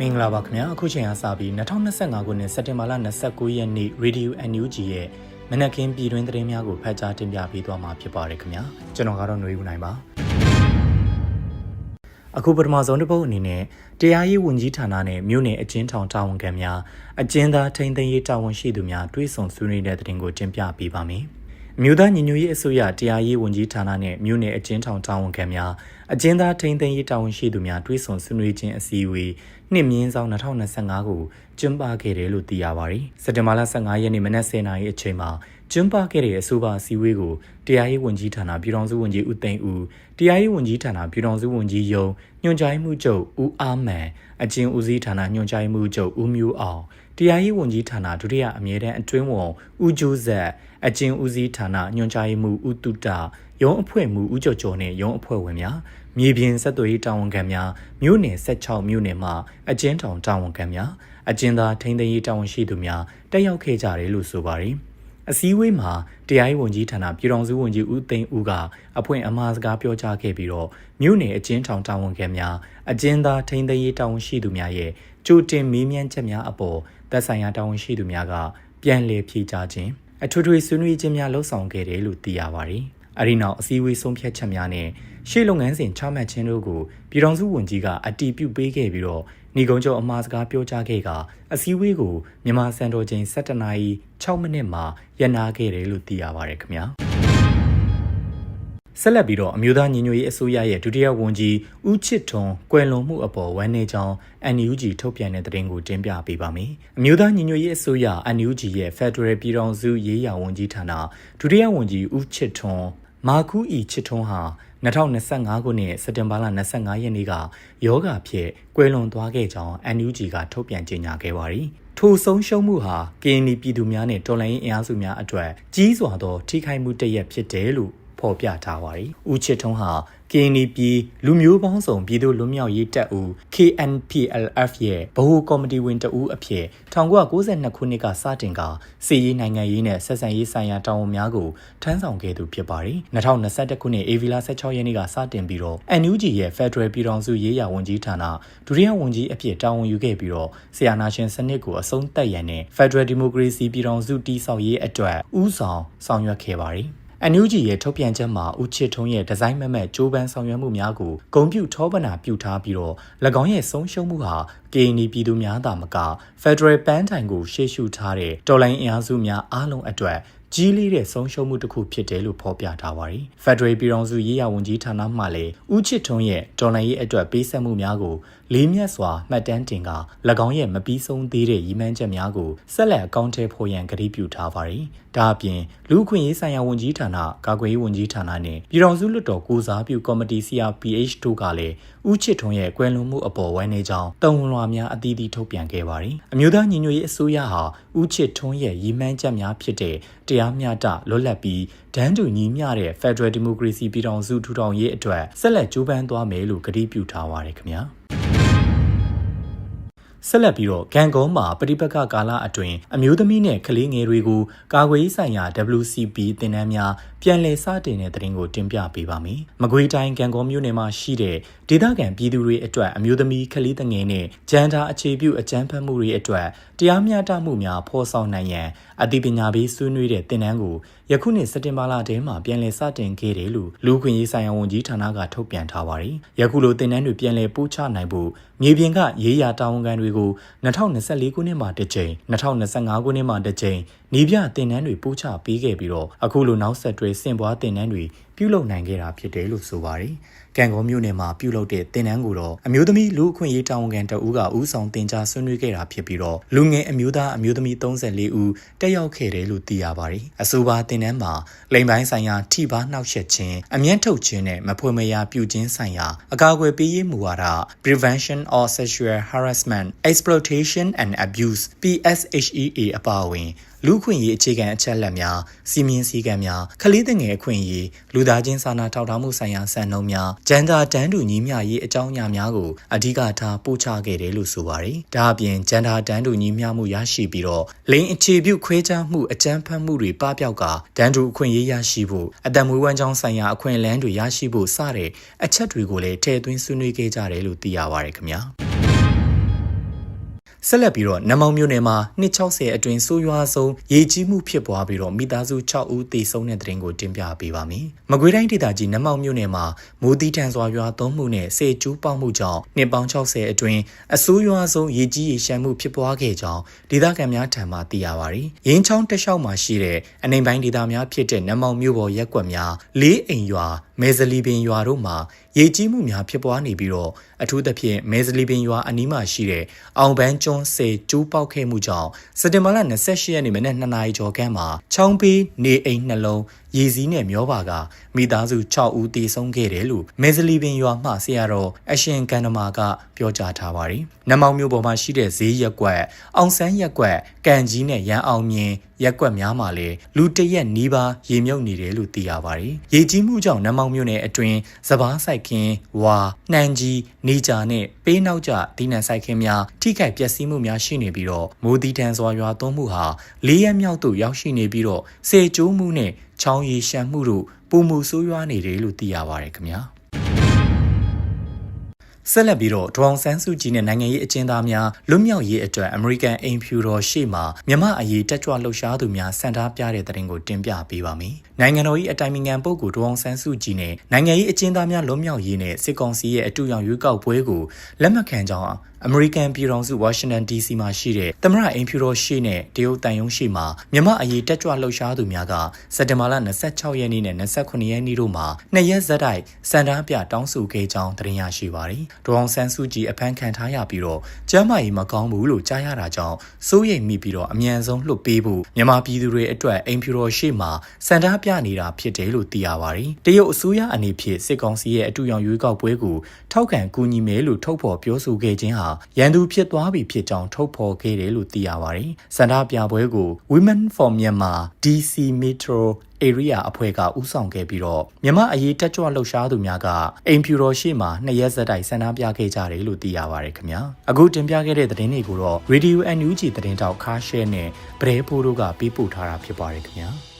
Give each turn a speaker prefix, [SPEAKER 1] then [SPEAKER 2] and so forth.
[SPEAKER 1] မင်္ဂလာပါခင်ဗျာအခုချိန်အားစပြီး2025ခုနှစ်စက်တင်ဘာလ29ရက်နေ့ Radio NUG ရဲ့မနက်ခင်းပြည်တွင်းသတင်းများကိုဖတ်ကြားတင်ပြပေးသွားမှာဖြစ်ပါတယ်ခင်ဗျာကျွန်တော်ကတော့ຫນွေဦးနိုင်ပါအခုပထမဆုံးတစ်ပုတ်အနေနဲ့တရားရေးဝန်ကြီးဌာနနဲ့မြို့နယ်အကျဉ်းထောင်တာဝန်ခံများအကျဉ်းသားထိန်းသိမ်းရေးတာဝန်ရှိသူများတွဲဆုံဆွေးနွေးတဲ့သတင်းကိုတင်ပြပေးပါမယ် မြို့သားညီညွတ်ရေးအစိုးရတရားရေးဝန်ကြီးဌာနနဲ့မြို့နယ်အကျဉ်းထောင်တာဝန်ခံများအကျဉ်းသားထိန်းသိမ်းရေးတာဝန်ရှိသူများတွဲဆုံဆွေးနွေးခြင်းအစည်းအဝေးနှစ်မြင်းဆောင်2025ကိုကျင်းပခဲ့တယ်လို့သိရပါတယ်။စက်တင်ဘာလ15ရက်နေ့မနက်10:00နာရီအချိန်မှာကျင်းပခဲ့တဲ့အဆိုပါအစည်းအဝေးကိုတရားရေးဝန်ကြီးဌာနပြည်ထောင်စုဝန်ကြီးဦးသိန်းဦးတရားရေးဝန်ကြီးဌာနပြည်ထောင်စုဝန်ကြီးယုံညွှန်ကြားမှုချုပ်ဦးအားမန်အကျဉ်ဦးစီးဌာနညွှန်ကြားမှုချုပ်ဦးမျိုးအောင် တရားရေးဝန်ကြီးဌာနဒုတိယအမြဲတမ်းအတွင်းဝန်ဦးကျိုးဆက်အကျဉ်ဦးစီးဌာနညွှန်ကြားမှုဦးတုတရုံးအဖွဲ့မှဦးကျော်ကျော်နဲ့ရုံးအဖွဲ့ဝင်များမြေပြင်ဆက်သွယ်ရေးတာဝန်ခံများမြို့နယ်16မြို့နယ်မှအကျဉ်းထောင်တာဝန်ခံများအကျဉ်းသားထိန်းသိမ်းရေးတာဝန်ရှိသူများတက်ရောက်ခဲ့ကြတယ်လို့ဆိုပါတယ်။အစည်းအဝေးမှာတရားရေးဝန်ကြီးဌာနပြည်ထောင်စုဝန်ကြီးဦးသိန်းဦးကအဖွင့်အမှားစကားပြောကြားခဲ့ပြီးတော့မြို့နယ်အကျဉ်းထောင်တာဝန်ခံများအကျဉ်းသားထိန်းသိမ်းရေးတာဝန်ရှိသူများရဲ့ကြိုတင်မေးမြန်းချက်များအပေါ် သက်ဆိုင်ရာတာဝန်ရှိသူများကပြန်လည်ဖြေကြားခြင်းအထွေထွေဆွေးနွေးခြင်းများလှုပ်ဆောင်ခဲ့တယ်လို့သိရပါတယ်။အဲဒီနောက်အစည်းအဝေးဆုံးဖြတ်ချက်များနဲ့ရှေ့လုပ်ငန်းစဉ်ချမှတ်ခြင်းတို့ကိုပြည်ထောင်စုဝန်ကြီးကအတီးပြုတ်ပေးခဲ့ပြီးတော့ညီကုံချုပ်အမှားစကားပြောကြားခဲ့ကအစည်းအဝေးကိုမြန်မာစံတော်ချိန်7:00နာရီ6မိနစ်မှာရန်နာခဲ့တယ်လို့သိရပါတယ်ခင်ဗျာ ဆက်လက်ပြီးတော့အမျိုးသားညီညွတ်ရေးအစိုးရရဲ့ဒုတိယဝန်ကြီးဦးချစ်ထွန်းကွယ်လွန်မှုအပေါ်ဝမ်းနည်းကြောင်း NUG ထုတ်ပြန်တဲ့သတင်းကိုတင်ပြပေးပါမယ်။အမျိုးသားညီညွတ်ရေးအစိုးရ NUG ရဲ့ Federal ပြည်ထောင်စုရေးရာဝန်ကြီးဌာနဒုတိယဝန်ကြီးဦးချစ်ထွန်းမာကူအီချစ်ထွန်းဟာ2025ခုနှစ်စက်တင်ဘာလ25ရက်နေ့ကယောဂဖြစ်ကွယ်လွန်သွားခဲ့ကြောင်း NUG ကထုတ်ပြန်ကြေညာခဲ့ပါတယ်။ထိုဆုံးရှုံးမှုဟာ KNY ပြည်သူများနဲ့တော်လှန်ရေးအင်အားစုများအတွက်ကြီးစွာသောထိခိုက်မှုတစ်ရပ်ဖြစ်တယ်လို့ ဖော်ပြထားပါတယ်။ဦးချစ်ထွန်းဟာ KNP လူမျိုးပေါင်းစုံပြည်သူ့လွတ်မြောက်ရေးတပ်ဦး KNPLF ရဲ့ဗဟိုကော်မတီဝင်တဦးအဖြစ်1992ခုနှစ်ကစတင်ကစီရေးနိုင်ငံရေးနဲ့ဆက်ဆံရေးဆိုင်ရာတာဝန်များကိုထမ်းဆောင်ခဲ့သူဖြစ်ပါတယ်။2021ခုနှစ်ဧပြီလ16ရက်နေ့ကစတင်ပြီးတော့ NUG ရဲ့ Federal ပြည်ထောင်စုရေးရာဝန်ကြီးဌာနဒုတိယဝန်ကြီးအဖြစ်တာဝန်ယူခဲ့ပြီးတော့ဆီယာနာရှင်စနစ်ကိုအဆုံးသတ်ရန်နဲ့ Federal Democracy ပြည်ထောင်စုတည်ဆောက်ရေးအတွက်ဦးဆောင်ဆောင်ရွက်ခဲ့ပါတယ်။ NUG ရဲ့ထုတ်ပြန်ချက်မှာဦးချစ်ထုံးရဲ့ဒီဇိုင်းမမတ်ကြိုးပမ်းဆောင်ရွက်မှုများကိုဂုံပြုထောပနာပြုထားပြီးတော့၎င်းရဲ့ဆုံးရှုံးမှုဟာ KNY ပြည်သူများသာမက Federal ပန်းတိုင်ကိုရှေ့ရှုထားတဲ့တော်လိုင်းအင်အားစုများအားလုံးအတွက်ကြီးလေးတဲ့ဆုံးရှုံးမှုတစ်ခုဖြစ်တယ်လို့ဖော်ပြထားပါတယ်။ Federal ပြည်ထောင်စုရေးရာဝန်ကြီးဌာနမှလည်းဦးချစ်ထွန်းရဲ့တော်လှန်ရေးအတွက်ပေးဆက်မှုများကိုလေးမြတ်စွာမှတ်တမ်းတင်က၎င်းရဲ့မပြီးဆုံးသေးတဲ့ရည်မှန်းချက်များကိုဆက်လက်အကောင့်ထဲဖော်ရန်ကတိပြုထားပါတယ်။ဒါအပြင်လူခွင့်ရေးဆိုင်ရာဝန်ကြီးဌာနကာကွယ်ရေးဝန်ကြီးဌာနနဲ့ပြည်ထောင်စုလွှတ်တော်ကိုစားပြုကော်မတီ CRPH တို့ကလည်းဦးချစ်ထွန်းရဲ့ကွယ်လွန်မှုအပေါ်ဝမ်းနည်းကြောင်းတုံ့လွှာများအသီးသီးထုတ်ပြန်ခဲ့ပါတယ်။အမျိုးသားညီညွတ်ရေးအစိုးရဟာဦးချစ်ထွန်းရဲ့ရည်မှန်းချက်များဖြစ်တဲ့တရားမျှတလွတ်လပ်ပြီးဒန်းတူညီမျှတဲ့ Federal Democracy ပြည်ထောင်စုထူထောင်ရေးအတွက်ဆက်လက်ကြိုးပမ်းသွားမယ်လို့ကတိပြုထားပါတယ်ခင်ဗျာ။ ဆက်လက်ပြီးတော့ဂန်ကုန်းမှာပဋိပက္ခကာလအတွင်းအမျိုးသမီးနဲ့ကလေးငယ်တွေကိုကာကွယ်ရေးဆိုင်ရာ WCP သင်တန်းများပြန်လည်စတင်တဲ့သတင်းကိုတင်ပြပေးပါမယ်။မကွေးတိုင်းဂန်ကုန်းမြို့နယ်မှာရှိတဲ့ဒေသခံပြည်သူတွေအတွက်အမျိုးသမီးကလေးငယ်နဲ့ဂျန်တာအခြေပြုအကြမ်းဖက်မှုတွေအတွက်တရားမျှတမှုများဖော်ဆောင်နိုင်ရန်အသိပညာပေးဆွေးနွေးတဲ့သင်တန်းကိုယခုနှစ်စက်တင်ဘာလထဲမှာပြန်လည်စတင်ခဲ့တယ်လို့လူခွင့်ရေးဆိုင်ရာဝန်ကြီးဌာနကထုတ်ပြန်ထားပါတယ်။ယခုလိုသင်တန်းတွေပြန်လည်ပို့ချနိုင်ဖို့မြေပြင်ကရေးရာတာဝန်ခံတွေကို2024ခုနှစ်မှာတစ်ကြိမ်2025ခုနှစ်မှာတစ်ကြိမ်နီးပြသင်တန်းတွေပို့ချပေးခဲ့ပြီးတော့အခုလိုနောက်ဆက်တွဲဆင့်ပွားသင်တန်းတွေ ပြုလုပ်နိုင်ခဲ့တာဖြစ်တယ်လို့ဆိုပါတယ်။ကံကောမြို့နယ်မှာပြုလုပ်တဲ့သင်တန်းကိုတော့အမျိုးသမီးလူအခွင့်အရေးတာဝန်ခံတအူးကဦးဆောင်တင် जा ဆွေးနွေးခဲ့တာဖြစ်ပြီးတော့လူငယ်အမျိုးသားအမျိုးသမီး34ဦးတက်ရောက်ခဲ့တယ်လို့သိရပါတယ်။အဆိုပါသင်တန်းမှာလိမ်ပိုင်းဆိုင်ရာထိပါနှောက်ယှက်ခြင်းအမျက်ထုတ်ခြင်းနဲ့မဖွယ်မရာပြုခြင်းဆိုင်ရာအကာအကွယ်ပေးရေးမူဝါဒ Prevention of Sexual Harassment Exploitation and Abuse PSHEA အပါအဝင် လူခွင့်ရေးအခြေခံအချက်အလက်များစီမင်းစည်းကမ်းများခလေးငယ်အခွင့်အရေးလူသားချင်းစာနာထောက်ထားမှုဆိုင်ရာစံနှုန်းများဂျန်ဒါတန်းတူညီမျှရေးအကြောင်းအရာများကိုအဓိကထားပို့ချခဲ့တယ်လို့ဆိုပါတယ်။ဒါအပြင်ဂျန်ဒါတန်းတူညီမျှမှုရရှိပြီးတော့လိင်အခြေပြုခွဲခြားမှုအကြမ်းဖက်မှုတွေပပျောက်ကတန်းတူအခွင့်အရေးရရှိဖို့အတံမွေးဝမ်းကြောင်းဆိုင်ရာအခွင့်အလမ်းတွေရရှိဖို့စတဲ့အချက်တွေကိုလည်းထည့်သွင်းဆွေးနွေးခဲ့ကြတယ်လို့သိရပါတယ်ခင်ဗျာ။ ဆက်လက်ပြီးတော့နမောင်မြို့နယ်မှာ260အတွင်းဆိုးရွားဆုံးရေကြီးမှုဖြစ်ပွားပြီးတော့မိသားစု6ဦးသေဆုံးတဲ့တဲ့ရင်ကိုတင်ပြပေးပါမယ်။မကွေးတိုင်းဒေသကြီးနမောင်မြို့နယ်မှာမိုးတီးထန်စွာရွာသွန်းမှုနဲ့စေကျူးပေါက်မှုကြောင့်နှစ်ပေါင်း60အတွင်းအဆိုးရွားဆုံးရေကြီးရေရှမ်းမှုဖြစ်ပွားခဲ့ကြောင်းဒေသခံများထံမှသိရပါသည်။ရင်းချောင်းတစ်လျှောက်မှာရှိတဲ့အနေပိုင်းဒေသများဖြစ်တဲ့နမောင်မြို့ပေါ်ရက်ကွက်များလေးအိမ်ရွာမဲဇလီပင်ရွာတို့မှာ ရေကြီးမှုများဖြစ်ပွားနေပြီးတော့အထူးသဖြင့်မဲဇလီပင်ရွာအနီးမှာရှိတဲ့အောင်ပန်းကျွန်းစေကျူးပေါက်ခဲ့မှုကြောင့်စက်တင်ဘာလ28ရက်နေ့မနက်2နာရီကျော်ခန့်မှာချောင်းပေးနေအိမ်နှလုံး ရေစည်းနဲ့မျောပါကမိသားစု6ဦးသေဆုံးခဲ့တယ်လို့မဲဇလီပင်ရွာမှဆရာတော်အရှင်ကန္နမာကပြောကြားထားပါတယ်။နမောင်မြို့ပေါ်မှာရှိတဲ့ဈေးရက်ကွက်အောင်ဆန်းရက်ကွက်ကန်ကြီးနဲ့ရန်အောင်မြင်ရက်ကွက်များမှာလည်းလူတရက်နီးပါးရေမြုပ်နေတယ်လို့သိရပါတယ်။ရေကြီးမှုကြောင့်နမောင်မြို့နယ်အတွင်းစပားဆိုင်ခင်းဝါနှမ်းကြီးနေကြာနဲ့ပေးနောက်ကျဒီနံဆိုင်ခင်းများထိခိုက်ပျက်စီးမှုများရှိနေပြီးတော့မိုးတီတန်စွာရွာသွန်းမှုဟာလေးရက်မြောက်သို့ရောက်ရှိနေပြီးတော့စေကျိုးမှုနဲ့ ချောင်းရီရှမ်းမှုတို့ပုံမှုဆိုးရွားနေတယ်လို့သိရပါတယ်ခင်ဗျာဆက်လက်ပြီးတော့ဒေါအောင်ဆန်းစုကြည်နဲ့နိုင်ငံရေးအကျဉ်းသားများလွတ်မြောက်ရေးအတွက်အမေရိကန်အိမ်ဖြူတော်ရှေ့မှာမြမအရေးတက်ကြွလှုပ်ရှားသူများစံထားပြတဲ့တဲ့ရင်ကိုတင်ပြပေးပါမယ်။နိုင်ငံတော်၏အတိုင်ပင်ခံပုဂ္ဂိုလ်ဒေါအောင်ဆန်းစုကြည်နဲ့နိုင်ငံရေးအကျဉ်းသားများလွတ်မြောက်ရေးနဲ့စစ်ကောင်စီရဲ့အတူရောင်ရွေးကောက်ပွဲကိုလက်မှတ်ခံကြောင်းအမေရိကန်ပြည်ထောင်စုဝါရှင်တန် DC မှာရှိတဲ့သမရအိမ်ဖြူတော်ရှိနဲ့တရုတ်တန်ယုံရှိမှာမြမအရေးတက်ကြွလှုပ်ရှားသူများကစက်တင်ဘာလ26ရက်နေ့နဲ့29ရက်နေ့တို့မှာနှစ်ရက်ဇက်တိုက်စံတန်းပြတောင်းဆိုခဲ့ကြောင်းသတင်းရရှိပါတယ်။ဒေါအောင်ဆန်းစုကြည်အဖမ်းခံထားရပြီးတော့ကျမ်းမာရေးမကောင်းဘူးလို့ကြားရတာကြောင့်စိုးရိမ်မိပြီးတော့အမြန်ဆုံးလွှတ်ပေးဖို့မြန်မာပြည်သူတွေအတွက်အိမ်ဖြူတော်ရှိမှာစံတန်းပြနေတာဖြစ်တယ်လို့သိရပါတယ်။တရုတ်အစိုးရအနေဖြင့်စစ်ကောင်စီရဲ့အတူရောင်ရွေးကောက်ပွဲကိုထောက်ခံကူညီမယ်လို့ထုတ်ဖော်ပြောဆိုခဲ့ခြင်းဟာရန်သူဖြစ်သွားပြီဖြစ်ကြောင်းထုတ်ဖော်ခဲ့တယ်လို့သိရပါတယ်။စန္ဒပြပွဲကို Women for Myanmar DC Metro area အဖွဲ့ကဥဆောင်ခဲ့ပြီးတော့မြမအရေးတက်ကြွလှုပ်ရှားသူများကအိမ်ဖြူတော်ရှိမှနှစ်ရက်ဆက်တိုက်ဆန္ဒပြခဲ့ကြတယ်လို့သိရပါတယ်ခင်ဗျာအခုတင်ပြခဲ့တဲ့သတင်းတွေကိုတော့ Radio NUG သတင်းတောက်ခါရှဲနဲ့ဗရဲဖိုးတို့ကပေးပို့ထားတာဖြစ်ပါတယ်ခင်ဗျာ